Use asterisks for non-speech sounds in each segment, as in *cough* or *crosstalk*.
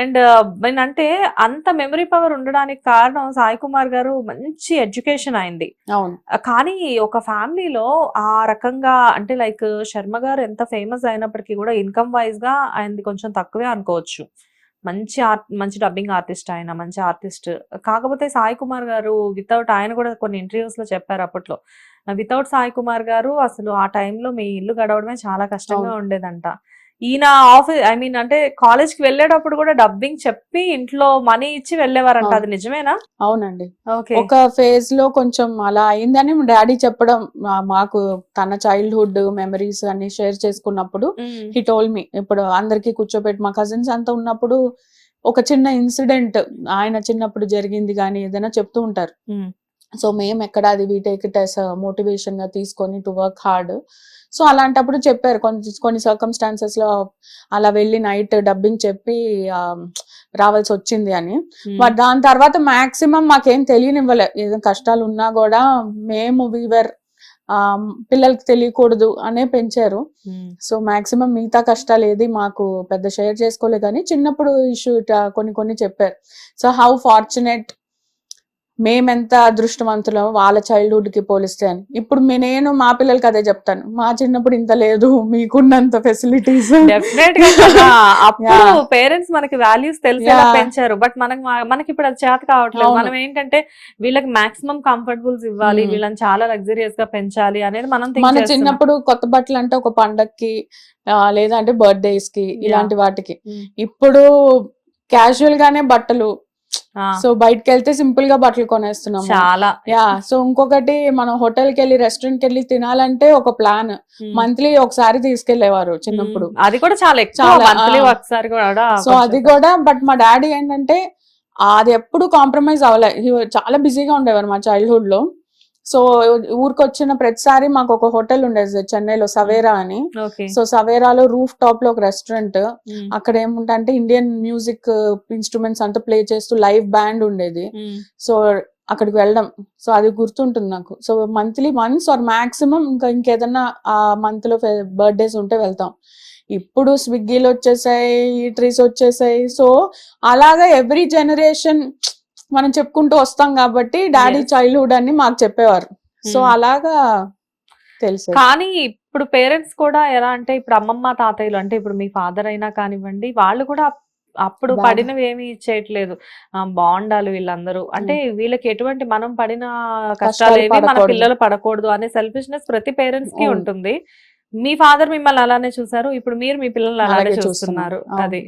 And అంటే అంత memory power ఉండడానికి కారణం సాయి కుమార్ గారు మంచి ఎడ్యుకేషన్ అయింది. కానీ ఒక ఫ్యామిలీలో ఆ రకంగా అంటే లైక్ శర్మ గారు ఎంత ఫేమస్ అయినప్పటికీ కూడా ఇన్కమ్ వైజ్గా ఆయనది కొంచెం తక్కువే అనుకోవచ్చు. మంచి ఆర్ట్ మంచి డబ్బింగ్ ఆర్టిస్ట్ ఆయన మంచి ఆర్టిస్ట్. కాకపోతే సాయి కుమార్ గారు వితౌట్ ఆయన కూడా కొన్ని ఇంటర్వ్యూస్లో చెప్పారు అప్పట్లో. వితౌట్ సాయి కుమార్ గారు అసలు ఆ టైంలో మీ ఇల్లు గడవడమే చాలా కష్టంగా. ఉండేదంట. ఈయన ఆఫీస్ ఐ మీన్ అంటే కాలేజ్కి వెళ్ళేటప్పుడు కూడా డబ్బింగ్ చెప్పి ఇంట్లో మనీ ఇచ్చి వెళ్ళేవారంట. అది నిజమేనా? అవునండి. ఒక ఫేజ్లో కొంచెం అలా అయిందని డాడీ చెప్పడం మాకు తన చైల్డ్హుడ్ మెమరీస్ అన్ని షేర్ చేసుకున్నప్పుడు హీ టోల్ మీ ఇప్పుడు అందరికి కూర్చోబెట్టి మా కజిన్స్ అంతా ఉన్నప్పుడు ఒక చిన్న ఇన్సిడెంట్ ఆయన చిన్నప్పుడు జరిగింది కానీ ఏదైనా చెప్తూ ఉంటారు. సో మేము ఎక్కడ అది వీ టేక్ ఇట్ యాస్ మోటివేషన్గా తీసుకొని టు వర్క్ హార్డ్ సో అలాంటప్పుడు చెప్పారు. కొన్ని కొన్ని సర్కమ్స్టాన్సెస్లో అలా వెళ్ళి నైట్ డబ్బింగ్ చెప్పి రావాల్సి వచ్చింది అని. బట్ దాని తర్వాత మాక్సిమం మాకేం తెలియనివ్వలే. ఏదో కష్టాలు ఉన్నా కూడా మేము వీవర్ పిల్లలకి తెలియకూడదు అనే పెంచారు. సో మాక్సిమం మిగతా కష్టాలు ఏది మాకు పెద్ద షేర్ చేసుకోలే కానీ చిన్నప్పుడు ఇష్యూ కొన్ని కొన్ని చెప్పారు. సో హౌ ఫార్చునేట్ మేమెంత అదృష్టవంతులం వాళ్ళ చైల్డ్హుడ్కి పోలిస్తే అని ఇప్పుడు నేను మా పిల్లలకి అదే చెప్తాను మా చిన్నప్పుడు ఇంత లేదు మీకున్నంత ఫెసిలిటీస్. *laughs* పేరెంట్స్ మనకి వాల్యూస్ Yeah. పెంచారు బట్ మనకి మనకి ఇప్పుడు అది చేత కావట్లేదు. మనం ఏంటంటే వీళ్ళకి మాక్సిమం కంఫర్టబుల్స్ ఇవ్వాలి Hmm. వీళ్ళని చాలా లగ్జరియస్గా పెంచాలి అనేది మనం మన. చిన్నప్పుడు కొత్త బట్టలు అంటే ఒక పండక్కి లేదంటే బర్త్డేస్కి ఇలాంటి వాటికి Mm. ఇప్పుడు క్యాజువల్ గానే బట్టలు సో బయటకి వెళ్తే సింపుల్గా బట్టలు కొనేస్తున్నాము. చాలా. యా సో ఇంకొకటి మనం హోటల్కి వెళ్ళి రెస్టారెంట్కి వెళ్ళి తినాలంటే ఒక ప్లాన్. మంత్లీ ఒకసారి తీసుకెళ్ళేవారు చిన్నప్పుడు. అది కూడా చాలా. ఒకసారి కూడా సో అది కూడా బట్ మా డాడీ ఏంటంటే అది ఎప్పుడు కాంప్రమైజ్ అవ్వలే. He was చాలా బిజీగా ఉండేవారు మా చైల్డ్హుడ్లో. సో ఊరికి వచ్చిన ప్రతిసారి మాకు ఒక హోటల్ ఉండేది చెన్నైలో సవేరా అని. సో సవేరాలో రూఫ్ టాప్లో ఒక రెస్టారెంట్. అక్కడ ఏముంటే ఇండియన్ మ్యూజిక్ ఇన్స్ట్రుమెంట్స్ అంతా ప్లే చేస్తూ లైవ్ బ్యాండ్ ఉండేది. సో అక్కడికి వెళ్ళడం. సో అది గుర్తుంటుంది నాకు. So monthly once or maximum ఇంకా ఇంకేదన్నా ఆ మంత్లో బర్త్డేస్ ఉంటే వెళ్తాం. ఇప్పుడు స్విగ్గీలు వచ్చేసాయి ఈట్రీస్ వచ్చేసాయి. సో అలాగా ఎవ్రీ జనరేషన్ మనం చెప్పుకుంటూ వస్తాం కాబట్టి డాడీ. చైల్డ్హుడ్ అని మాకు చెప్పేవారు సో Hmm. అలాగా తెలుసు కానీ ఇప్పుడు పేరెంట్స్ కూడా ఎలా అంటే ఇప్పుడు అమ్మమ్మ తాతయ్యలు అంటే ఇప్పుడు మీ ఫాదర్ అయినా కానివ్వండి వాళ్ళు కూడా అప్- అప్పుడు. పడినవి ఏమీ చేయట్లేదు బాగుండాలి వీళ్ళందరూ అంటే వీళ్ళకి ఎటువంటి మనం పడిన కష్టాలు ఏవి మన. పిల్లలు పడకూడదు అనే సెల్ఫిష్నెస్ ప్రతి పేరెంట్స్కి అవును. ఉంటుంది మీ ఫాదర్ మిమ్మల్ని అలానే చూసారు. ఇప్పుడు మీరు మీ పిల్లల్ని అలానే అలాగే చూస్తున్నారు. అది.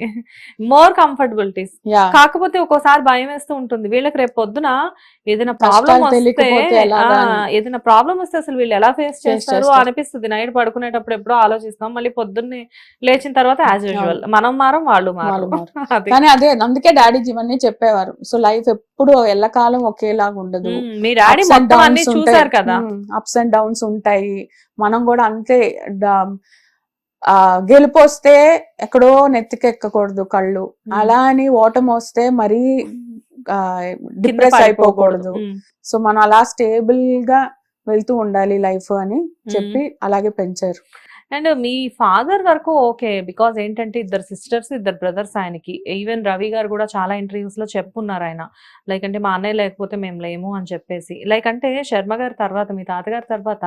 మోర్ కంఫర్టబిలిటీస్ కాకపోతే ఒక్కోసారి భయం వేస్తూ ఉంటుంది. వీళ్ళకి రేపు పొద్దున ఏదైనా ప్రాబ్లం వస్తే. ఏదైనా ప్రాబ్లం వస్తే అసలు వీళ్ళు ఎలా ఫేస్ చేస్తారు. అనిపిస్తుంది. నైట్ పడుకునేటప్పుడు ఎప్పుడో ఆలోచిస్తాం మళ్ళీ పొద్దున్నే లేచిన తర్వాత యాజ్ యూజువల్. మనం మారం వాళ్ళు మారం. *laughs* అది. కానీ అదే అందుకే డాడీ ఇవన్నీ చెప్పేవారు. సో లైఫ్ ఎప్పుడు ఎల్లకాలం ఒకేలాగా ఉండదు. మీ డాడీ అప్స్ అండ్ డౌన్స్ ఉంటాయి. మనం కూడా అంతే డ- ఆ గెలుపు వస్తే ఎక్కడో నెత్తికెక్కకూడదు కళ్ళు. అలా అని ఓటం వస్తే మరీ డిప్రెస్ అయిపోకూడదు. సో మనం అలా స్టేబుల్గా వెళ్తూ ఉండాలి లైఫ్ అని చెప్పి అలాగే పెంచారు. అండ్ మీ ఫాదర్ వరకు ఓకే బికాజ్ ఏంటంటే ఇద్దరు సిస్టర్స్ ఇద్దరు బ్రదర్స్ ఆయనకి. ఈవెన్ రవి గారు కూడా చాలా ఇంటర్వ్యూస్లో చెప్పున్నారు ఆయన. లైక్ అంటే మా అన్నయ్య లేకపోతే మేము లేము అని చెప్పేసి. లైక్ అంటే శర్మ గారి తర్వాత మీ తాతగారి తర్వాత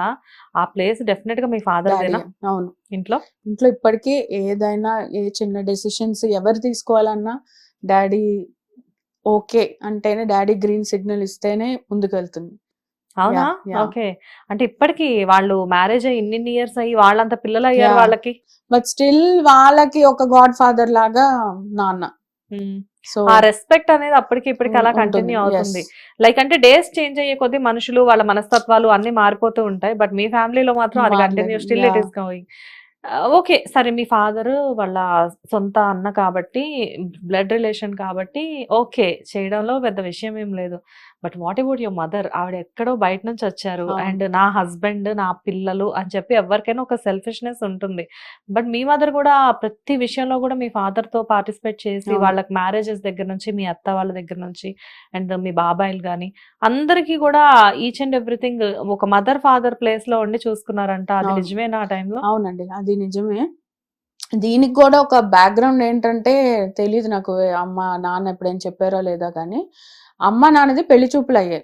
ఆ ప్లేస్ డెఫినెట్గా మీ ఫాదర్ అవును. ఇంట్లో? ఇంట్లో ఇప్పటికీ ఏదైనా ఏ చిన్న డెసిషన్స్ ఎవరు తీసుకోవాలన్నా డాడీ ఓకే అంటేనే డాడీ గ్రీన్ సిగ్నల్ ఇస్తేనే ముందుకు వెళ్తుంది అవునా. ఓకే. అంటే ఇప్పటికి వాళ్ళు మ్యారేజ్ అయ్యి ఇన్ని ఇయర్స్ అయ్యి వాళ్ళంత పిల్లలు అయ్యారు. వాళ్ళకి? బట్ స్టిల్ వాళ్ళకి ఒక గాడ్ ఫాదర్ లాగా నాన్న. సో ఆ రెస్పెక్ట్ అనేది అప్పటికి ఇప్పటికి అలా కంటిన్యూ. అవుతుంది. లైక్ అంటే డేస్ చేంజ్ అయ్యే కొద్దీ మనుషులు వాళ్ళ మనస్తత్వాలు అన్ని మారిపోతూ ఉంటాయి. బట్ మీ ఫ్యామిలీలో మాత్రం అది continue still it. Is going. Okay. సరే మీ ఫాదర్ వాళ్ళ సొంత అన్న కాబట్టి బ్లడ్ రిలేషన్ కాబట్టి ఓకే. చేయడంలో పెద్ద విషయం ఏం లేదు. But what about your mother? ఆవిడ ఎక్కడో బయట నుంచి వచ్చారు. అండ్ నా హస్బెండ్ నా పిల్లలు అని చెప్పి ఎవరికైనా ఒక సెల్ఫిష్నెస్ ఉంటుంది. బట్ మీ మదర్ కూడా ప్రతి విషయంలో కూడా మీ father తో పార్టిసిపేట్ చేసి. వాళ్ళకి మ్యారేజెస్ దగ్గర నుంచి మీ అత్త వాళ్ళ దగ్గర నుంచి అండ్ మీ బాబాయిలు కానీ అందరికీ కూడా ఈచ్ అండ్ ఎవ్రీథింగ్ ఒక మదర్ ఫాదర్ ప్లేస్లో ఉండి చూసుకున్నారంట. అది. నిజమేనా ఆ టైంలో? అవునండి. అది నిజమే. దీనికి కూడా ఒక బ్యాక్గ్రౌండ్ ఏంటంటే తెలియదు నాకు. అమ్మ నాన్న ఎప్పుడైనా చెప్పారో లేదా కానీ అమ్మ నాన్నది పెళ్ళి చూపులు అయ్యాయి.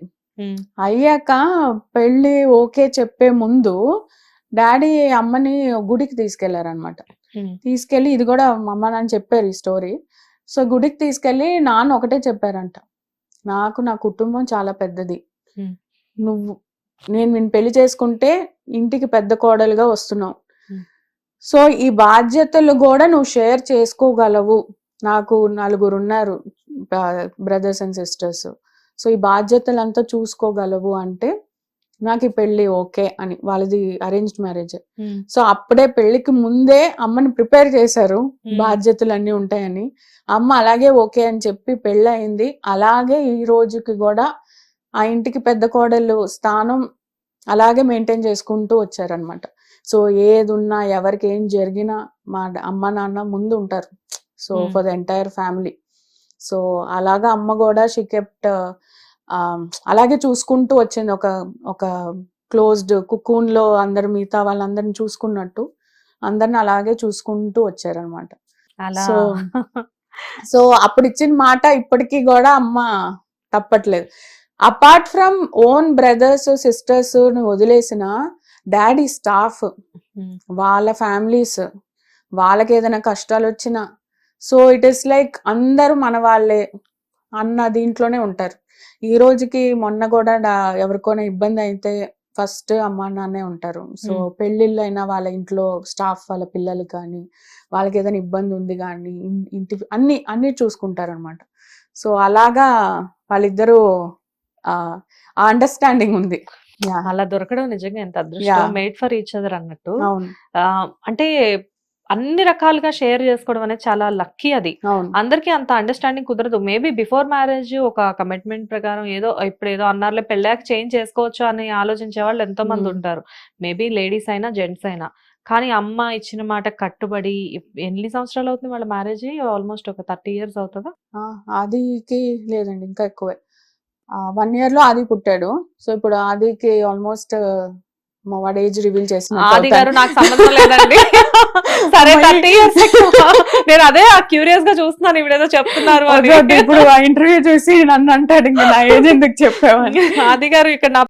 అయ్యాక పెళ్ళి ఓకే చెప్పే ముందు డాడీ అమ్మని గుడికి తీసుకెళ్ళారనమాట తీసుకెళ్ళి ఇది కూడా అమ్మ నాన్న చెప్పారు ఈ స్టోరీ. సో గుడికి తీసుకెళ్ళి నాన్న ఒకటే చెప్పారంట. నాకు నా కుటుంబం చాలా పెద్దది. నువ్వు నేను నేను పెళ్ళి చేసుకుంటే ఇంటికి పెద్ద కోడలుగా వస్తున్నావు. సో ఈ బాధ్యతలు కూడా నువ్వు షేర్ చేసుకోగలవు. నాకు నలుగురు ఉన్నారు. బ్రదర్స్ అండ్ సిస్టర్స్ సో ఈ బాధ్యతలంతా చూసుకోగలవు అంటే నాకు ఈ పెళ్ళి ఓకే అని వాళ్ళది అరేంజ్డ్ మ్యారేజ్ సో అప్పుడే పెళ్ళికి ముందే అమ్మని ప్రిపేర్ చేశారు. బాధ్యతలు అన్ని ఉంటాయని. అమ్మ అలాగే ఓకే అని చెప్పి పెళ్ళి అయింది అలాగే ఈ రోజుకి కూడా ఆ ఇంటికి పెద్ద కోడలు స్థానం అలాగే మెయింటైన్ చేసుకుంటూ వచ్చారనమాట సో ఏది ఉన్నా ఎవరికి ఏం జరిగినా మా అమ్మ నాన్న ముందు ఉంటారు. So. For the entire family so అలాగా అమ్మ కూడా షీ కెప్ట్ అలాగే చూసుకుంటూ వచ్చింది. ఒక ఒక క్లోజ్డ్ కుకూన్లో అందరు మిగతా వాళ్ళందరిని చూసుకున్నట్టు అందరిని అలాగే చూసుకుంటూ వచ్చారనమాట. సో *laughs* సో అప్పుడు ఇచ్చిన మాట ఇప్పటికీ కూడా అమ్మ తప్పట్లేదు. Apart from own brothers sisters వదిలేసిన డాడీ స్టాఫ్ వాళ్ళ ఫ్యామిలీస్ వాళ్ళకి ఏదైనా కష్టాలు వచ్చినా సో ఇట్ ఇస్ లైక్ అందరూ మన వాళ్ళే అన్న దీంట్లోనే ఉంటారు ఈ రోజుకి మొన్న కూడా ఎవరికైనా ఇబ్బంది అయితే ఫస్ట్ అమ్మ నాన్నే ఉంటారు సో Hmm. పెళ్ళిళ్ళు అయినా వాళ్ళ ఇంట్లో స్టాఫ్ వాళ్ళ పిల్లలు కానీ వాళ్ళకి ఏదైనా ఇబ్బంది ఉంది కానీ ఇంటి అన్ని అన్ని చూసుకుంటారు అనమాట సో అలాగా వాళ్ళిద్దరూ ఆ అండర్స్టాండింగ్ ఉంది. అలా దొరకడం నిజంగా ఎంత అదృష్టం. మేడ్ ఫర్ ఈచ్ అదర్ అన్నట్టు అంటే అన్ని రకాలుగా షేర్ చేసుకోవడం అనేది చాలా లక్కీ అది. అందరికీ అంత అండర్స్టాండింగ్ కుదరదు. మేబీ బిఫోర్ మ్యారేజ్ ఒక కమిట్మెంట్ ప్రకారం ఏదో ఇప్పుడు ఏదో అన్నారులే పెళ్ళాక చేంజ్ చేసుకోవచ్చు అని ఆలోచించే వాళ్ళు ఎంతో మంది. ఉంటారు. మేబీ లేడీస్ అయినా జెంట్స్ అయినా. కానీ అమ్మ ఇచ్చిన మాట కట్టుబడి ఎన్ని సంవత్సరాలు అవుతుంది వాళ్ళ మ్యారేజ్ ఆల్మోస్ట్ ఒక థర్టీ ఇయర్స్ అవుతుందా? ఆ, ఆదికి లేదండి ఇంకా ఎక్కువే. వన్ ఇయర్లో ఆది పుట్టాడు. సో ఇప్పుడు ఆదికి ఆల్మోస్ట్ మా వాడు ఏజ్ రివీల్ చేసిన ఆది గారు నాకు సంబంధం లేదండి. *laughs* థర్టీ ఇయర్స్ *laughs* నేను అదే క్యూరియస్గా చూస్తున్నాను ఇప్పుడు ఏదో చెప్తున్నారు ఇప్పుడు ఆ ఇంటర్వ్యూ చూసి నన్ను అంటాడు ఇంకా నా ఏజ్ ఎందుకు చెప్పావని ఆది గారు ఇక్కడ నా